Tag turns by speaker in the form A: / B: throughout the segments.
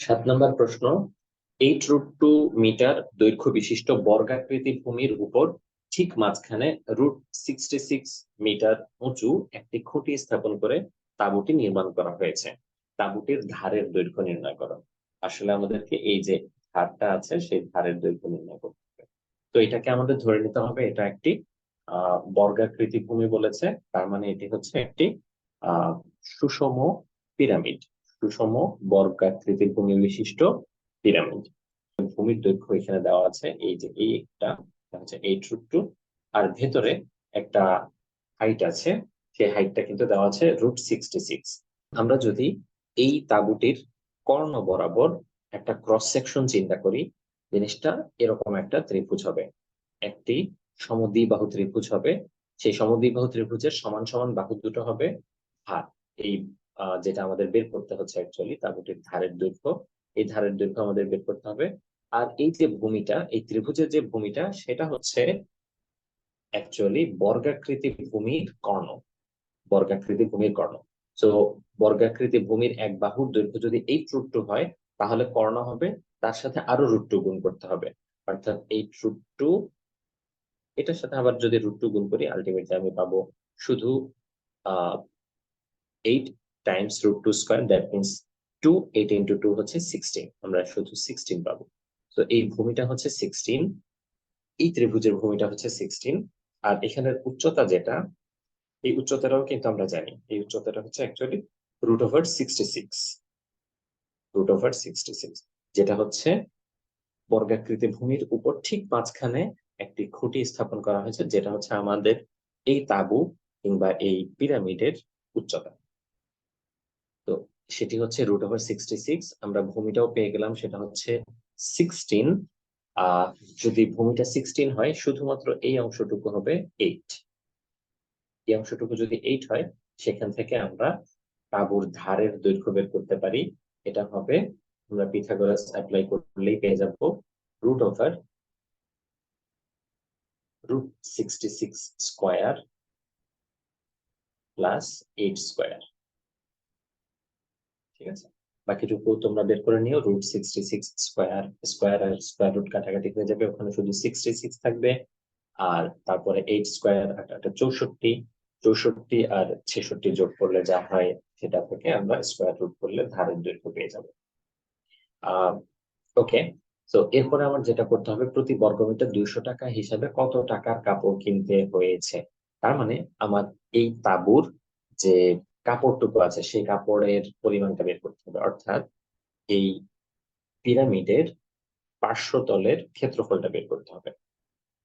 A: সাত নম্বর প্রশ্ন eight root two metre দৈর্ঘ্য বিশিষ্ট বর্গাকৃতি ভূমির উপর ঠিক মাঝখানে রুট সিক্সটি সিক্স মিটার উঁচু একটি খুঁটি স্থাপন করে তাঁবুটি নির্মাণ করা হয়েছে। তাঁবুটির ধারের দৈর্ঘ্য নির্ণয় করো। আসলে আমাদেরকে এই যে ধারটা আছে, সেই ধারের দৈর্ঘ্য নির্ণয় করতে হবে। তো এটাকে আমাদের ধরে নিতে হবে, এটা একটি আহ বর্গাকৃতি ভূমি বলেছে, তার মানে এটি হচ্ছে একটি আহ সুষম পিরামিড। সুষম বর্গাকৃতির ভূমি বিশিষ্ট পিরামিড। ভূমির দৈর্ঘ্য এখানে দেওয়া আছে এই যে এই একটা হচ্ছে এইট রুট টু আর ভেতরে একটা হাইট আছে, সেই হাইটটা কিন্তু দেওয়া আছে রুট সিক্সটি সিক্স আমরা যদি এই তাঁবুটির কর্ণ বরাবর একটা ক্রস সেকশন চিন্তা করি, জিনিসটা এরকম একটা ত্রিভুজ হবে। একটি সমদ্বিবাহু ত্রিভুজ হবে, সেই সমদ্বিবাহু ত্রিভুজের সমান সমান বাহু দুটো হবে, আর এই যেটা আমাদের বের করতে হচ্ছে অ্যাকচুয়ালি তাঁবুটির ধারের দৈর্ঘ্য। এই ধারের দৈর্ঘ্য আমাদের বের করতে হবে। আর এই যে ভূমিটা, এই ত্রিভুজের যে ভূমিটা, সেটা হচ্ছে অ্যাকচুয়ালি বর্গাকৃতি ভূমির কর্ণ। বর্গাকৃতি ভূমির কর্ণ। তো বর্গাকৃতি ভূমির এক বাহুর দৈর্ঘ্য যদি এই রুট হয়, তাহলে কর্ণ হবে, তার সাথে আরও রুট টু গুণ করতে হবে। অর্থাৎ এই রুট টু এটার সাথে আবার যদি রুট টু গুণ করি আলটিমেটলি আমি পাবো শুধু, আহ eight times root two square that means two eight into two হচ্ছে সিক্সটিন আমরা শুধু সিক্সটিন পাবো। তো এই ভূমিটা হচ্ছে সিক্সটিন এই ত্রিভুজের ভূমিটা হচ্ছে সিক্সটিন আর এখানের উচ্চতা যেটা, এই উচ্চতাটাও কিন্তু আমরা জানি। এই উচ্চতাটা হচ্ছে actually root over sixty six root over sixty six যেটা হচ্ছে বর্গাকৃতি ভূমির উপর ঠিক মাঝখানে একটি খুঁটি স্থাপন করা হয়েছে, যেটা হচ্ছে আমাদের এই তাবু কিংবা এই পিরামিডের উচ্চতা। সেটি হচ্ছে রুট ওভার সিক্সটি সিক্স আমরা ভূমিটাও পেয়ে গেলাম, সেটা হচ্ছে সিক্সটিন যদি ভূমিটা সিক্সটিন হয়, শুধুমাত্র এই অংশটুকু হবে এইট এই অংশটুকু যদি এইট হয়, সেখান থেকে আমরা তাবুর ধারের দৈর্ঘ্য বের করতে পারি। এটা হবে, আমরা পিথাগোরাস অ্যাপ্লাই করলেই পেয়ে যাব root over root sixty six square plus eight square ঠিক আছে? বাকিটুকু তোমরা বের করে নিও root sixty six square square আর স্কোয়ার রুট কাটাকাটি হয়ে যাবে। ওখানে শুধু সিক্সটি সিক্স থাকবে আর তারপরে এইট স্কোয়ার একটা চৌষট্টি চৌষট্টি আর ছেষট্টি যোগ করলে যা হয় সেটা থেকে আমরা স্কোয়ার রুট করলে ধারের দৈর্ঘ্য পেয়ে যাব। ওকে তো এরপরে আমার যেটা করতে হবে, প্রতি বর্গমিটার দুইশো টাকা হিসাবে কত টাকার কাপড় কিনতে হয়েছে? তার মানে আমার এই তাবুর যে কাপড়টুকু আছে, সেই কাপড়ের পরিমাণটা বের করতে হবে। অর্থাৎ এই পিরামিডের পার্শ্বতলের ক্ষেত্রফলটা বের করতে হবে।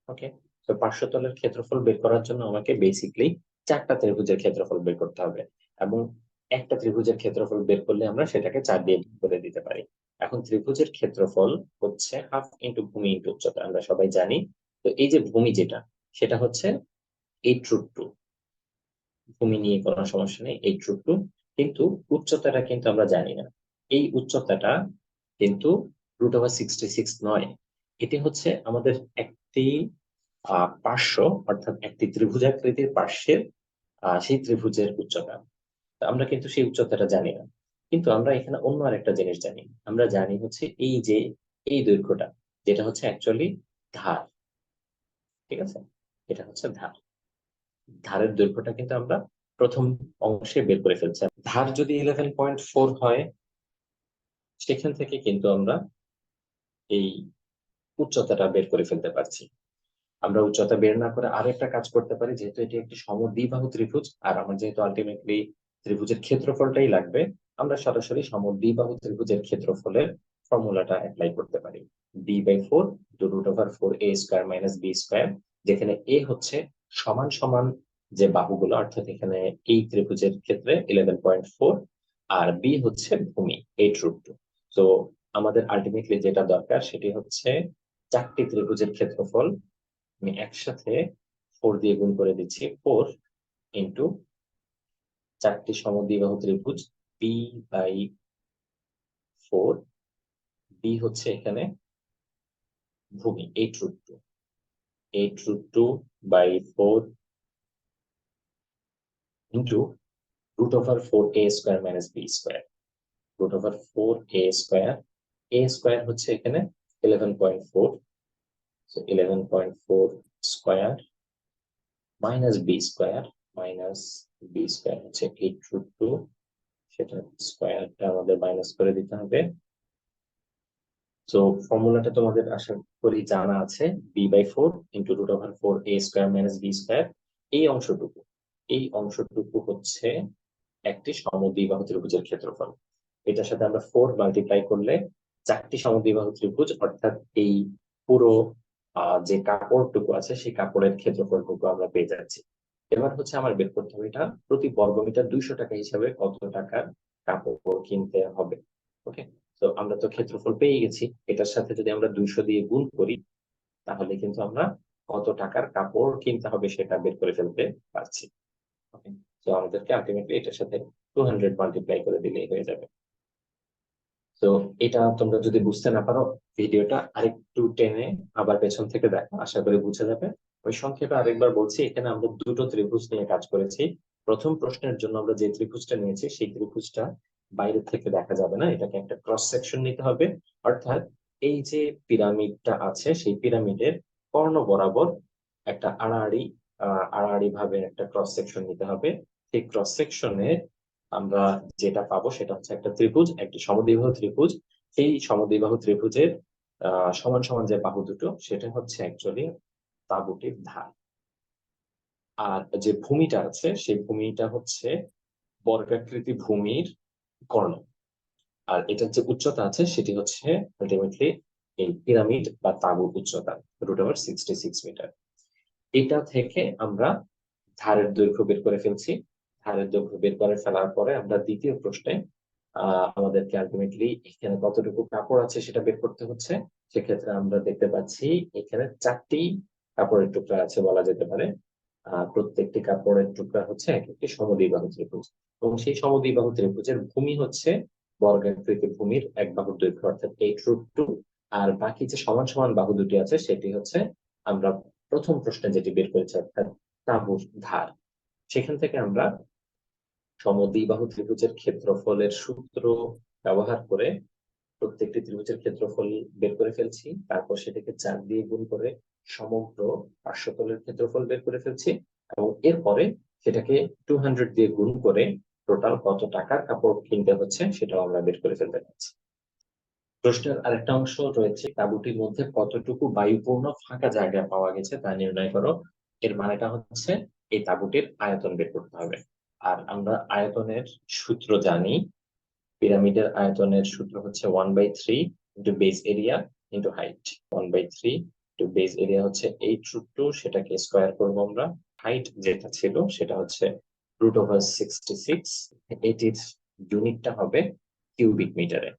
A: ওকে তো পার্শ্বতলের ক্ষেত্রফল বের করার জন্য আমাকে বেসিকলি চারটা ত্রিভুজের ক্ষেত্রফল বের করতে হবে এবং একটা ত্রিভুজের ক্ষেত্রফল বের করলে আমরা সেটাকে চার দিয়ে করে দিতে পারি। এখন ত্রিভুজের ক্ষেত্রফল হচ্ছে হাফ ইন্টু ভূমি ইন্টু উচ্চতা, আমরা সবাই জানি। তো এই যে ভূমি যেটা, সেটা হচ্ছে এইট রুট টু ভূমি নিয়ে কোনো সমস্যা নেই এইট রুট কিন্তু উচ্চতাটা কিন্তু আমরা জানি না। এই উচ্চতাটা কিন্তু রুট ওভার সিক্সটি সিক্স নয়। এটি হচ্ছে আমাদের একটি পার্শ্ব, অর্থাৎ একটি ত্রিভুজাকৃতির পার্শ্বের সেই ত্রিভুজের উচ্চতা। আমরা কিন্তু সেই উচ্চতাটা জানি না। কিন্তু আমরা এখানে অন্য আরেকটা জিনিস জানি। আমরা জানি হচ্ছে এই যে, এই দৈর্ঘ্যটা, যেটা হচ্ছে অ্যাকচুয়ালি ধার। ঠিক আছে? এটা হচ্ছে ধার। ধারের দৈর্ঘ্যটা কিন্তু আমরা প্রথম অংশে বের করে ফেলছি। ধার যদি ইলেভেন পয়েন্ট ফোর হয়, সেখান থেকে কিন্তু আমরা এই উচ্চতাটা বের করে ফেলতে পারছি। আমরা উচ্চতা বের না করে আরেকটা কাজ করতে পারি, যেহেতু এটি একটি সমদ্বিবাহু ত্রিভুজ, আর আমার যেহেতু আলটিমেটলি ত্রিভুজের ক্ষেত্রফলটাই লাগবে, আমরা সরাসরি সমদ্বিবাহু ত্রিভুজের ক্ষেত্রফলের ফর্মুলাটা অ্যাপ্লাই করতে পারি। B by four two root over four A square minus B square যেখানে এ হচ্ছে সমান সমান যে বাহুগুলো, অর্থাৎ এখানে এই ত্রিভুজের ক্ষেত্রে ইলেভেন পয়েন্ট ফোর আর বি হচ্ছে ভূমি এইট রুট টু তো আমাদের আলটিমেটলি যেটা দরকার সেটি হচ্ছে চারটি ত্রিভুজের ক্ষেত্রফল আমি একসাথে ফোর দিয়ে গুণ করে দিচ্ছি ফোর ইন্টু চারটি সমদ্বিবাহু ত্রিভুজ বি বাই ফোর বি হচ্ছে এখানে ভূমি eight root two eight root two by four into root over 4a square minus b square. Over four A square A square হচ্ছে এখানে eleven point four eleven point four square minus B square minus B square হচ্ছে eight root two সেটা স্কোয়ারটা আমাদের minus করে দিতে হবে। তো ফর্মুলাটা তোমাদের আশা করি জানা আছে B by four into root over four A square minus B square এই অংশটুকু। এই অংশটুকু হচ্ছে একটি সমদ্বিবাহু ত্রিভুজের ক্ষেত্রফল। এটার সাথে আমরা ফোর মাল্টিপ্লাই করলে চারটি সমদ্বিবাহু ত্রিভুজ, অর্থাৎ এই পুরো যে কাপড়টুকু আছে, সেই কাপড়ের ক্ষেত্রফলটুকু আমরা পেয়ে যাচ্ছি। এবার হচ্ছে আমার বের করতে হবে এটা প্রতি বর্গমিটার দুইশো টাকা হিসাবে কত টাকার কাপড় কিনতে হবে। ওকে? তো আমরা তো ক্ষেত্রফল পেয়ে গেছি। এটার সাথে যদি আমরা দুইশো দিয়ে গুণ করি, তাহলে কিন্তু আমরা কত টাকার কাপড় কিনতে হবে সেটা বের করে ফেলতে পারছি। তো আমাদেরকে আলটিমেটলি এটার সাথে টু হান্ড্রেড মাল্টিপ্লাই করে দিলেই হয়ে যাবে। তো এটা তোমরা যদি বুঝতে না পারো, ভিডিওটা আরেকটু টেনে আবার পেছন থেকে দেখো, আশা করি বুঝে যাবে। ওই সংক্ষেপে আরেকবার বলছি, এখানে আমরা দুটো ত্রিভুজ নিয়ে কাজ করেছি। প্রথম প্রশ্নের জন্য আমরা যে ত্রিভুজটা নিয়েছি, সেই ত্রিভুজটা বাইরে থেকে দেখা যাবে না, এটাকে একটা ক্রস সেকশন নিতে হবে। অর্থাৎ এই যে পিরামিডটা আছে, সেই পিরামিডের কর্ণ বরাবর একটা আড়াআড়ি আড়াআড়ি ভাবে একটা ক্রস সেকশন নিতে হবে। সেই ক্রস সেকশনে আমরা যেটা পাবো সেটা হচ্ছে একটা ত্রিভুজ, একটি সমদ্বিবাহু ত্রিভুজ। সেই সমদ্বিবাহু ত্রিভুজের সমান সমান যে বাহু দুটো, সেটা হচ্ছে অ্যাকচুয়ালি তাঁবুটির ধার। আর যে ভূমিটা আছে, সেই ভূমিটা হচ্ছে বর্গাকৃতি ভূমির কর্ণ আর এটার যে উচ্চতা আছে, সেটি হচ্ছে আলটিমেটলি এই পিরামিড বা তাঁবুর উচ্চতা root over sixty six metre এটা থেকে আমরা ধারের দৈর্ঘ্য বের করে ফেলছি। ধারের দৈর্ঘ্য বের করে ফেলার পরে আমরা দ্বিতীয় প্রশ্নে আমাদেরকে আলটিমেটলি এখানে কতটুকু কাপড় আছে সেটা বের করতে হচ্ছে। সেক্ষেত্রে আমরা দেখতে পাচ্ছি এখানে চারটি কাপড়ের টুকরা আছে বলা যেতে পারে। প্রত্যেকটি কাপড়ের টুকরা হচ্ছে এক একটি সমদ্বিবাহু ত্রিভুজ। এবং সেই সমদ্বিবাহু ত্রিভুজের ভূমি হচ্ছে বর্গাকৃতি ভূমির এক বাহুর দৈর্ঘ্য, অর্থাৎ এইট রুট টু আর বাকি যে সমান সমান বাহু দুটি আছে, সেটি হচ্ছে আমরা প্রথম প্রশ্নে যেটি বের করেছি, অর্থাৎ তাঁবুর ধার। সেখান থেকে আমরা সমদ্বিবাহু ত্রিভুজের ক্ষেত্রফলের সূত্র ব্যবহার করে প্রত্যেকটি ত্রিভুজের ক্ষেত্রফল বের করে ফেলছি, তারপর সেটাকে চার দিয়ে গুণ করে সমগ্র পার্শ্বতলের ক্ষেত্রফল বের করে ফেলছি এবং এরপরে সেটাকে টু হান্ড্রেড দিয়ে গুণ করে টোটাল কত টাকার কাপড় কিনতে হচ্ছে সেটাও আমরা বের করে ফেলতে পারছি। প্রশ্নের আরেকটা অংশ রয়েছে তাঁবুটির মধ্যে কতটুকু বায়ুপূর্ণ ফাঁকা জায়গা পাওয়া গেছে তা নির্ণয় করো। এর মানেটা হচ্ছে এই তাঁবুটির আয়তন বের করতে হবে। আর আমরা আয়তনের সূত্র জানি পিরামিডের আয়তনের সূত্র হচ্ছে one by three into base area into height one by three into base area হচ্ছে এইট রুট টু সেটাকে স্কোয়ার করব আমরা। হাইট যেটা ছিল, সেটা হচ্ছে রুট ওভার সিক্সটি সিক্স এটির ইউনিটটা হবে কিউবিক মিটারে